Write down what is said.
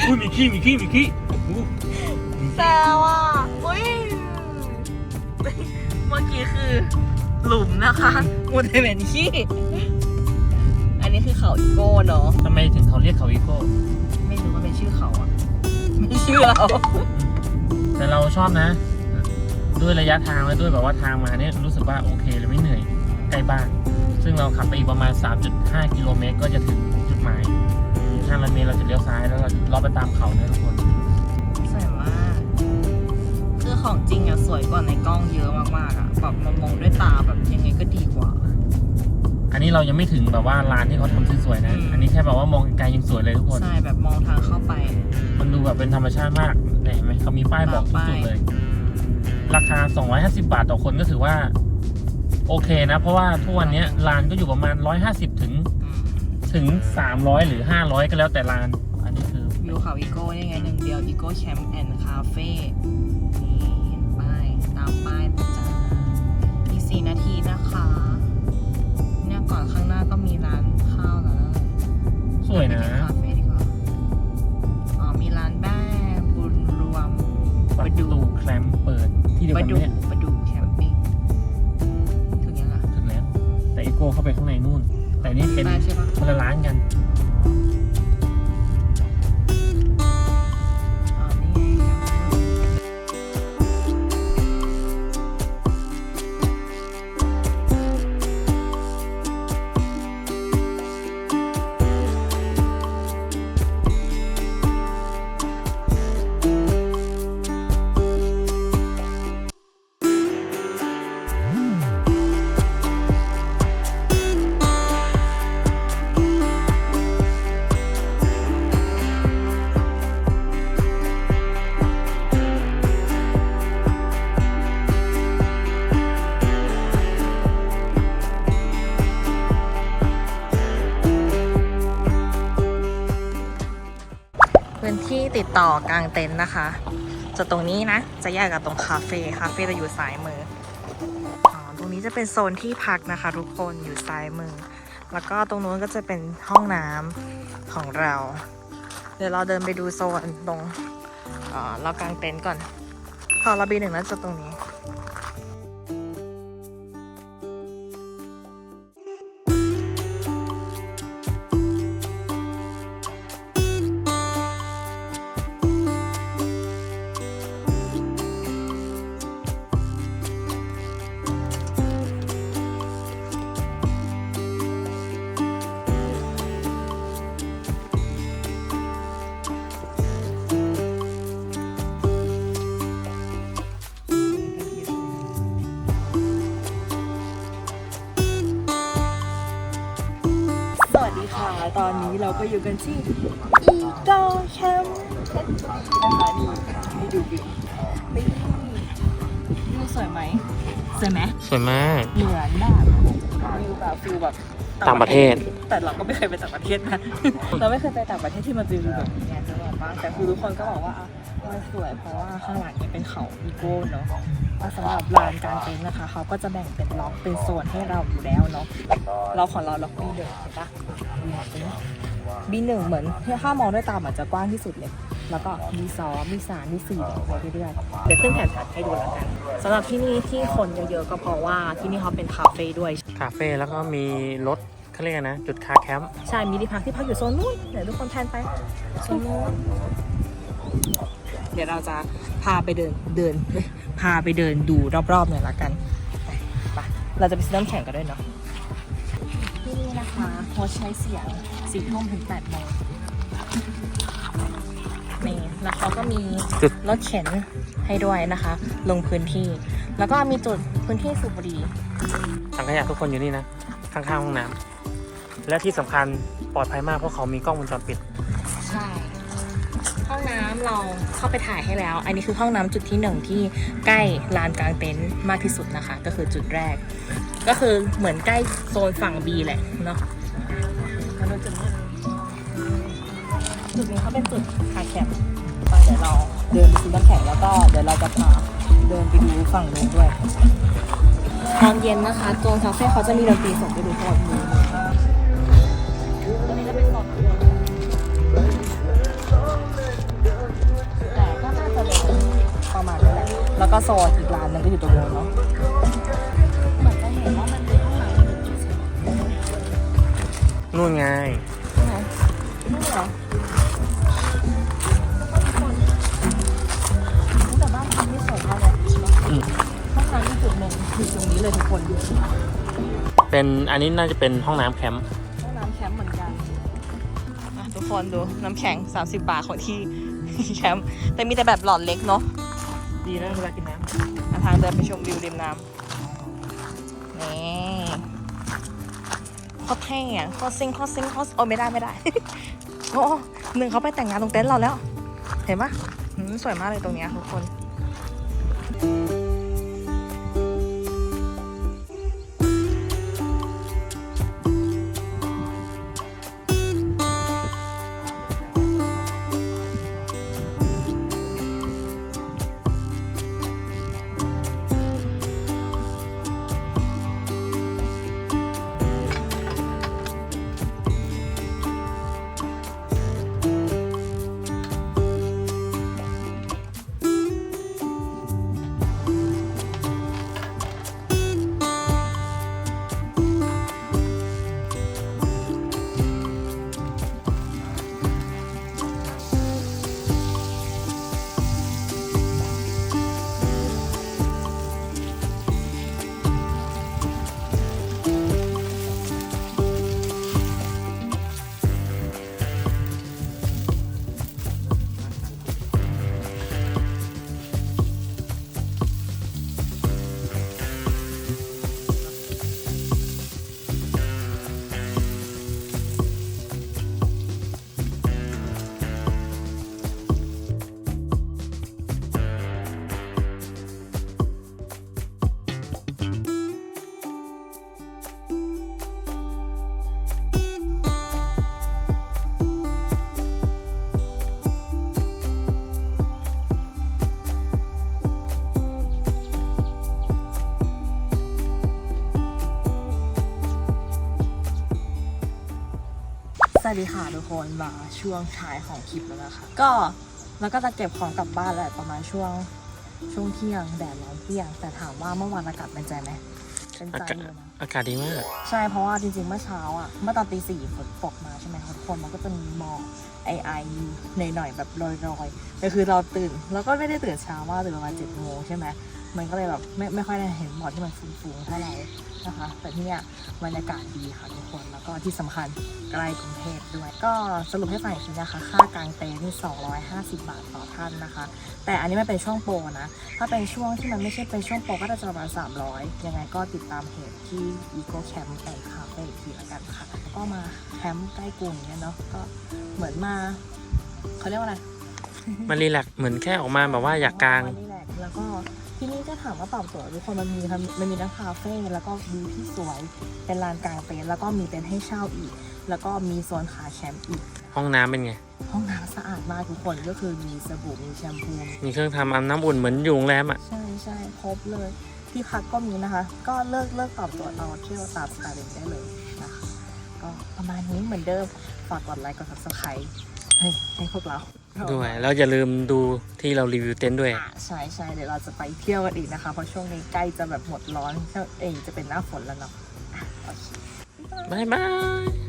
ขี้มีขี้มีขี้อู้แต่ว่าอุ้ยเมื่อกี้คือหลุมนะคะมูเตเมนขี้ อันนี้คือเขาอีโก้เนาะ ทำไมถึงเขาเรียกเขาอีโก้ ไม่รู้ว่าเป็นชื่อเขาอะไม่ชื่อเรา แต่เราชอบนะ ด้วยระยะทางและด้วยแบบว่าทางมาเนี่ยรู้สึกว่าโอเคเลยไม่เหนื่อยใกล้บ้าน ซึ่งเราขับไปอีกประมาณ 3.5 กิโลเมตรก็จะถึงจุดหมาย อีก500เมตรเราจะเลี้ยวซ้ายแล้วเราเลาะไปตามเขานะทุกคน สวยมากคือของจริงอะสวยกว่าในกล้องเยอะมากๆอะแบบมามองด้วยตาแบบยังไงก็ดีกว่า อันนี้เรายังไม่ถึงแบบว่าร้านที่เขาทำสวยๆนะ อืม อันนี้แค่แบบว่ามองไกลๆยังสวยเลยทุกคน ใช่แบบมองทางเข้าไป มันดูแบบเป็นธรรมชาติมากเนี่ยเห็นไหมเขามีป้ายบอกทุกจุดเลย ราคา 250 บาทต่อคนก็ถือว่า โอเคนะ เพราะว่าทุกวันเนี้ยร้านก็อยู่ประมาณ 150 ถึงอืม ถึง 300 หรือ 500 ก็แล้วแต่ร้าน อันนี้คือ วิวเขาอีโก้นี่ไงหนึ่งเดียวอีโก้แชมป์แอนด์คาเฟ่นี่เห็นป้ายตามป้ายนะจ้าอีกสี่นาทีนะคะ เนี่ยก่อนข้างหน้าก็มีร้านข้าวแล้วสวยนะ ไปกิคาเฟ่ดีกว่าอ๋อมีร้านแบ้บุญรวมประตูแคลมเปิด ที่เดียวปกัระนดูเนี่ยประดูแคมปิ้งถึงยังอะถึงแล้วแต่อีโก้เข้าไปข้างในนู่น แต่นี่เป็นได้ใช่ปะคนละร้านกัน พื้นที่ติดต่อกลางเต็นท์นะคะจะตรงนี้นะ จะแยกกับตรงคาเฟ่คาเฟ่จะอยู่ซ้ายมืออ๋อตรงนี้จะเป็นโซนที่พักนะคะ ทุกคนอยู่ซ้ายมือ แล้วก็ตรงนู้นก็จะเป็นห้องน้ำของเรา เดี๋ยวเราเดินไปดูโซนตรงเรากางเต็นท์ก่อน พอเราบีหนึ่งแล้วจะตรงนี้ ดีค่ะ ตอนนี้เราก็อยู่กันที่อีโกแชมป์นะคะนี่ให้ดูวิวนี่วิวสวยไหมสวยไหมสวยมาก เหมือนแบบวิวแบบฟิลแบบต่างประเทศ แต่เราก็ไม่เคยไปต่างประเทศนะ เราไม่เคยไปต่างประเทศที่มันเป็นวิวแบบนี้ไงจะบอกว่าแต่คือทุกคนก็บอกว่าอะ มันสวยเพราะว่าข้างหลังเนี่ยเป็นเขาอีโก้เนาะอะสำหรับลานกลางเต็นท์นะคะ เขาก็จะแบ่งเป็นล็อกเป็นโซนให้เราอยู่แล้วเนาะเราของเราล็อกบีหนึ่งเห็นปะบีหนึ่งเหมือนถ้ามองด้วยตาเหมือนจะกว้างที่สุดเลยแล้วก็มีสองมีสามมีสี่ไปเรื่อยๆเดี๋ยวขึ้นแผนผัดให้ดูแล้วกันสำหรับที่นี่ที่คนเยอะๆก็เพราะว่าที่นี่เขาเป็นคาเฟ่ด้วยคาเฟ่แล้วก็มีรถเขาเรียกอะไรนะ จุดคาแคมป์ใช่มีที่พักที่พักอยู่โซนนู้นเดี๋ยวทุกคนแพนไปโซนนู้น เดี๋ยวเราจะพาไปเดินเดินเฮ้ยพาไปเดินดูรอบๆหน่อยละกันไปไปเราจะไปซื้อน้ำแข็งกันด้วยเนาะที่นี่นะคะโฮสต์ใช้เสียงสี่ทุ่มถึงแปดโมงนี่แล้วเขาก็มีจุดรถเข็นให้ด้วยนะคะ ลงพื้นที่ แล้วก็มีจุดพื้นที่สูบบุหรี่ถังขยะทุกคนอยู่นี่นะ ข้างๆห้องน้ำและที่สำคัญปลอดภัยมากเพราะเขามีกล้องวงจรปิด ใช่ ห้องน้ำเราเข้าไปถ่ายให้แล้ว อันนี้คือห้องน้ำจุดที่หนึ่งที่ใกล้ลานกลางเต็นท์มากที่สุดนะคะ ก็คือจุดแรก ก็คือเหมือนใกล้โซนฝั่ง B แหละเนาะจุดนี้เขาเป็นจุดคาแคมป์ไปเดี๋ยวเราเดินไปซื้อน้ำแข็งแล้วก็เดี๋ยวเราจะพาเดินไปดูฝั่งนู้นด้วยตอนเย็นนะคะโซนคาเฟ่เขาจะมีดนตรีสดไปดูทั้งหมดนี้ตรงนี้จะเป็นโซน ก็โซนอีกร้านหนึงก็อยู่ตรงนู้นเนาะเหมือนจะเห็นว่ามันมีห้องน้ำอยู่จุดใช่ไหมนู่นไงที่ไหนนี่เหรอแต่บ้านมันไม่สวยเท่าไหร่อืม ห้องน้ำที่จุดหนึ่งคือตรงนี้เลยทุกคนเป็นอันนี้น่าจะเป็นห้องน้ำแคมป์ห้องน้ำแคมป์เหมือนกันอะทุกคนดูน้ำแข็ง 30 บาทของที่ แคมป์แต่มีแต่แบบหลอดเล็กเนาะ ดีนะเวลากินน้ำทางเดินไปชมวิวริมน้ำนี่ข้อแท่อะข้อซิงข้อซิงข้อโอ้ไม่ได้ไม่ได้ โอ้หนึ่งเขาไปแต่งงานตรงเต็นท์เราแล้ว เห็นปะหืมสวยมากเลยตรงเนี้ยทุกคน วัสดีค่ะทุกคนมาช่วงท้ายของคลิปแล้วนะคะก็แล้วก็จะเก็บของกลับบ้านแหละประมาณช่วงช่วงเที่ยงแดดร้อนเที่ยง แต่ถามว่าเมื่อวานอากาศเป็นใจไหมเป็นำอาใจกาศเลยนะอากาศดีมากใช่เพราะว่าจริงๆเมื่อเช้าอะเมื่อตอนตีสี่ฝนตกมาใช่ไหมทุกคนมันก็จะมีหมอกไอไอหน่อยๆแบบลอยๆแต่คือเราตื่น แล้วก็ไม่ได้ตื่นเช้ามากตื่นประมาณเจ็ดโมงใช่ไหมมันก็เลยแบบไม่ไม่ค่อยได้เห็นหมอกที่มันฟุ้งๆเท่าไหร่นะคะ แต่ที่เนี้ยบรรยากาศดีค่ะทุกคนแล้วก็ที่สำคัญ ใกล้กรุงเทพด้วย ก็สรุปให้ฟังอีกทีนะคะ ค่ากางเต็นท์250 บาทต่อท่านนะคะ แต่อันนี้มันเป็นช่วงโปรนะ ถ้าเป็นช่วงที่มันไม่ใช่เป็นช่วงโปรก็จะประมาณ 300 ยังไงก็ติดตามเพจที่ Eco Camp แอนด์คาเฟ่อีกทีละกันค่ะ ก็มาแคมป์ใกล้กรุงเนี่ยเนาะก็เหมือนมาเขาเรียกว่าอะไรมันรีแลกซ์เหมือนแค่ออกมาแบบว่าอยากกางวันนี้แหละแล้วก็ที่นี่ก็ถามว่าตอบโจทย์ทุกคนมันมีทั้งมันมีทั้งคาเฟ่แล้วก็วิวที่สวยเป็นลานกลางเต็นท์แล้วก็มีเต็นท์ให้เช่าอีก แล้วก็มีโซนขาแคมป์อีก ห้องน้ำเป็นไง ห้องน้ำสะอาดมากทุกคนก็คือมีสบู่มีแชมพู มีเครื่องทำอาบน้ำอุ่นเหมือนอยู่โรงแรมอะ ใช่ใช่ครบเลย ที่พักก็มีนะคะ ก็เลิกเลิกตอบโจทย์เราเที่ยวตามสไตล์เดิมได้เลยนะคะก็ประมาณนี้เหมือนเดิม ฝากกดไลค์กด subscribe ให้ให้พวกเราด้วย แล้วอย่าลืมดูที่เรารีวิวเต็นท์ด้วย อะใช่ใช่เดี๋ยวเราจะไปเที่ยวกันอีกนะคะ เพราะช่วงนี้ใกล้จะแบบหมดร้อนเอ้ยจะเป็นหน้าฝนแล้วเนาะอะโอเค บ๊ายบาย